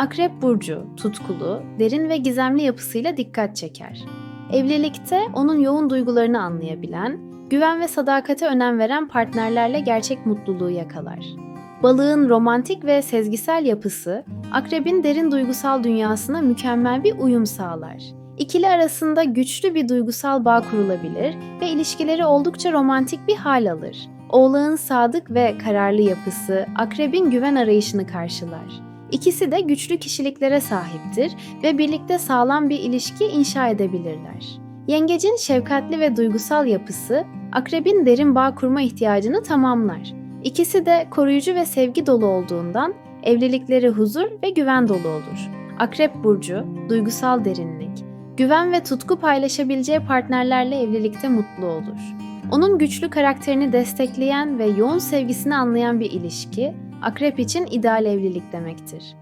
Akrep burcu tutkulu, derin ve gizemli yapısıyla dikkat çeker. Evlilikte onun yoğun duygularını anlayabilen, güven ve sadakate önem veren partnerlerle gerçek mutluluğu yakalar. Balığın romantik ve sezgisel yapısı, akrebin derin duygusal dünyasına mükemmel bir uyum sağlar. İkili arasında güçlü bir duygusal bağ kurulabilir ve ilişkileri oldukça romantik bir hal alır. Oğlağın sadık ve kararlı yapısı akrebin güven arayışını karşılar. İkisi de güçlü kişiliklere sahiptir ve birlikte sağlam bir ilişki inşa edebilirler. Yengecin şefkatli ve duygusal yapısı akrebin derin bağ kurma ihtiyacını tamamlar. İkisi de koruyucu ve sevgi dolu olduğundan evlilikleri huzur ve güven dolu olur. Akrep burcu, duygusal derinlik, güven ve tutku paylaşabileceği partnerlerle evlilikte mutlu olur. Onun güçlü karakterini destekleyen ve yoğun sevgisini anlayan bir ilişki, akrep için ideal evlilik demektir.